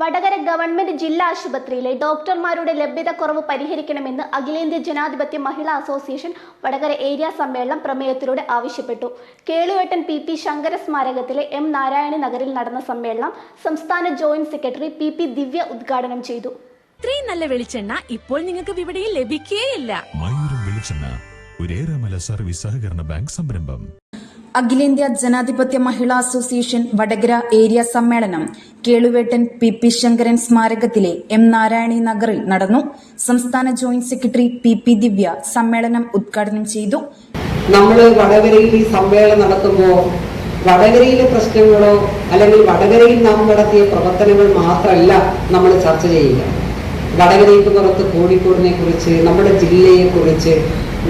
Vadakara government ജില്ലാ ആശുപത്രിയിലെ ഡോക്ടർമാരുടെ ലഭ്യതക്കുറവ് പരിഹരിക്കണമെന്ന് അഖിലേന്ത്യാ ജനാധിപത്യ മഹിളാ അസോസിയേഷൻ വടകര ഏരിയ സമ്മേളനം പ്രമേയത്തിലൂടെ ആവശ്യപ്പെട്ടു. കേളുവേട്ടൻ പി പി ശങ്കര സ്മാരകത്തിലെ എം നാരായണ നഗറിൽ നടന്ന സമ്മേളനം സംസ്ഥാന joint secretary P P Divya ഉദ്ഘാടനം ചെയ്തു. ഇത്രയും നല്ല വെളിച്ചെണ്ണ ഇപ്പോൾ നിങ്ങൾക്ക് വിപണിയിൽ ലഭിക്കുകയില്ല സർവീസ് സഹകരണ ബാങ്ക് സംരംഭം. അഖിലേന്ത്യാ ജനാധിപത്യ മഹിളാ അസോസിയേഷൻ വടകര ഏരിയ സമ്മേളനം കേളുവേട്ടൻ പി പി ശങ്കരൻ സ്മാരകത്തിലെ എം നാരായണി നഗറിൽ നടന്നു. സംസ്ഥാന joint secretary P P Divya സമ്മേളനം ഉദ്ഘാടനം ചെയ്തു. നമ്മൾ വടകരയിൽ ഈ സമ്മേളനം നടത്തുമ്പോൾ വടകരയിലെ പ്രശ്നങ്ങളോ അല്ലെങ്കിൽ വടകരയിൽ നാം നടത്തിയ പ്രവർത്തനങ്ങൾ മാത്രമല്ല നമ്മൾ ചർച്ച ചെയ്യുക. വടകരയ്ക്ക് പുറത്ത് കോഴിക്കോടിനെ കുറിച്ച് നമ്മുടെ ജില്ലയെ കുറിച്ച്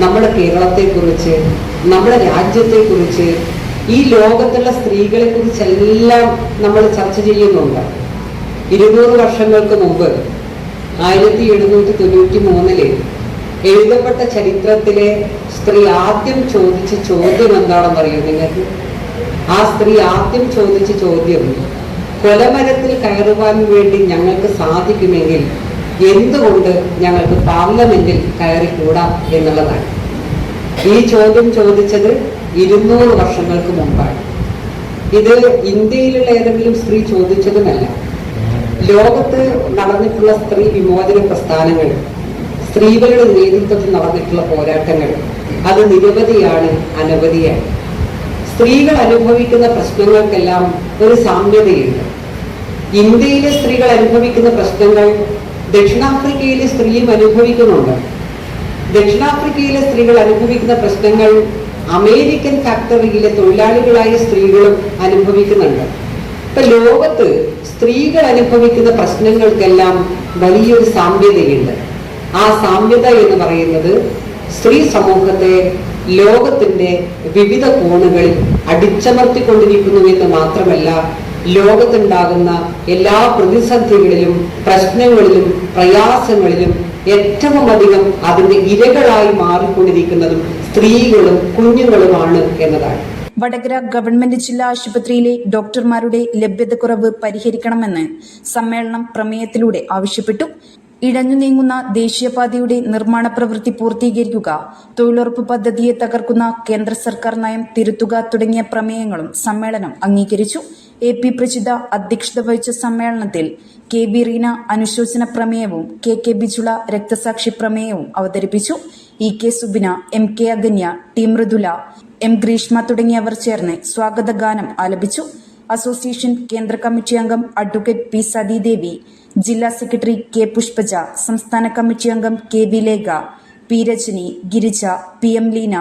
നമ്മുടെ കേരളത്തെക്കുറിച്ച് നമ്മുടെ രാജ്യത്തെക്കുറിച്ച് ഈ ലോകത്തുള്ള സ്ത്രീകളെ കുറിച്ചെല്ലാം നമ്മൾ ചർച്ച ചെയ്യുന്നുണ്ട്. ഇരുന്നൂറ് വർഷങ്ങൾക്ക് മുമ്പ് ആയിരത്തി എഴുന്നൂറ്റി തൊണ്ണൂറ്റി മൂന്നിൽ എഴുതപ്പെട്ട ചരിത്രത്തിലെ സ്ത്രീ ആദ്യം ചോദിച്ച ചോദ്യം എന്താണെന്ന് അറിയോ നിങ്ങൾക്ക്? ആ സ്ത്രീ ആദ്യം ചോദിച്ച ചോദ്യം കൊലമരത്തിൽ കയറുവാൻ വേണ്ടി ഞങ്ങൾക്ക് സാധിക്കുമെങ്കിൽ എന്തുകൊണ്ട് ഞങ്ങൾക്ക് പാർലമെന്റിൽ കയറിക്കൂടാ എന്നുള്ളതാണ്. ഈ ചോദ്യം ചോദിച്ചത് ഇരുന്നൂറ് വർഷങ്ങൾക്ക് മുമ്പാണ്. ഇത് ഇന്ത്യയിലുള്ള ഏതെങ്കിലും സ്ത്രീ ചോദിച്ചതുമല്ല. ലോകത്ത് നടന്നിട്ടുള്ള സ്ത്രീ വിമോചന പ്രസ്ഥാനങ്ങൾ സ്ത്രീകളുടെ നേതൃത്വത്തിൽ നടന്നിട്ടുള്ള പോരാട്ടങ്ങൾ അത് നിരവധിയാണ് അനവധിയാണ്. സ്ത്രീകൾ അനുഭവിക്കുന്ന പ്രശ്നങ്ങൾക്കെല്ലാം ഒരു സാമ്യതയുണ്ട്. ഇന്ത്യയിലെ സ്ത്രീകൾ അനുഭവിക്കുന്ന പ്രശ്നങ്ങൾ ദക്ഷിണാഫ്രിക്കയിലെ സ്ത്രീയും അനുഭവിക്കുന്നുണ്ട്. ദക്ഷിണാഫ്രിക്കയിലെ സ്ത്രീകൾ അനുഭവിക്കുന്ന പ്രശ്നങ്ങൾ അമേരിക്കൻ ഫാക്ടറിയിലെ തൊഴിലാളികളായ സ്ത്രീകളും അനുഭവിക്കുന്നുണ്ട്. ഇപ്പൊ ലോകത്ത് സ്ത്രീകൾ അനുഭവിക്കുന്ന പ്രശ്നങ്ങൾക്കെല്ലാം വലിയൊരു സാമ്യതയുണ്ട്. ആ സാമ്യത എന്ന് പറയുന്നത് സ്ത്രീ സമൂഹത്തെ ലോകത്തിന്റെ വിവിധ കോണുകളിൽ അടിച്ചമർത്തിക്കൊണ്ടിരിക്കുന്നു എന്ന് മാത്രമല്ല ലോകത്തുണ്ടാകുന്ന എല്ലാ പ്രതിസന്ധികളിലും പ്രശ്നങ്ങളിലും പ്രയാസങ്ങളിലും ഏറ്റവും അധികം അതിന്റെ ഇരകളായി മാറിക്കൊണ്ടിരിക്കുന്നതും സ്ത്രീകളും കുഞ്ഞുങ്ങളുമാണ് എന്നതാണ്. വടകര ഗവൺമെന്റ് ജില്ലാ ആശുപത്രിയിലെ ഡോക്ടർമാരുടെ ലഭ്യതക്കുറവ് പരിഹരിക്കണമെന്ന് സമ്മേളനം പ്രമേയത്തിലൂടെ ആവശ്യപ്പെട്ടു. ഇഴഞ്ഞു നീങ്ങുന്ന ദേശീയപാതയുടെ നിർമ്മാണ പ്രവൃത്തി പൂർത്തീകരിക്കുക തൊഴിലുറപ്പ് പദ്ധതിയെ തകർക്കുന്ന കേന്ദ്ര സർക്കാർ നയം തിരുത്തുക തുടങ്ങിയ പ്രമേയങ്ങളും സമ്മേളനം അംഗീകരിച്ചു. എ പി പ്രജിത അധ്യക്ഷത വഹിച്ച സമ്മേളനത്തിൽ കെ ബി റീന അനുശോചന പ്രമേയവും കെ കെ ബിജുള രക്തസാക്ഷി പ്രമേയവും അവതരിപ്പിച്ചു. E K Subina M K Aganya T Mridula M Greeshma തുടങ്ങിയവർ ചേർന്ന് സ്വാഗത ഗാനം ആലപിച്ചു. അസോസിയേഷൻ കേന്ദ്ര കമ്മിറ്റി അംഗം അഡ്വക്കേറ്റ് പി സതീദേവി ജില്ലാ സെക്രട്ടറി കെ പുഷ്പജ സംസ്ഥാന കമ്മിറ്റി അംഗം K V Lekha P Rajani Girija P M Leena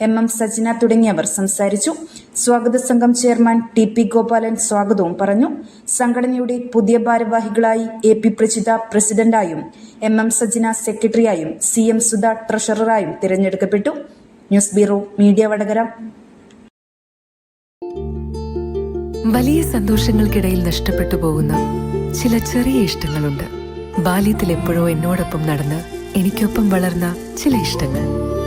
M M Sajina തുടങ്ങിയവർ സംസാരിച്ചു. സ്വാഗത സംഘം ചെയർമാൻ ടി പി ഗോപാലൻ സ്വാഗതവും പറഞ്ഞു. സംഘടനയുടെ പുതിയ ഭാരവാഹികളായി എ പി പ്രജിത പ്രസിഡന്റായും എം എം സജിന സെക്രട്ടറിയായും സി എം സുധ ട്രഷററായും തിരഞ്ഞെടുക്കപ്പെട്ടു. News bureau media Vadakara. വലിയ സന്തോഷങ്ങൾക്കിടയിൽ നഷ്ടപ്പെട്ടു പോകുന്ന ചില ചെറിയ ഇഷ്ടങ്ങളുണ്ട്. ബാല്യത്തിൽ എപ്പോഴോ എന്നോടൊപ്പം നടന്ന് എനിക്കൊപ്പം വളർന്ന ചില ഇഷ്ടങ്ങൾ.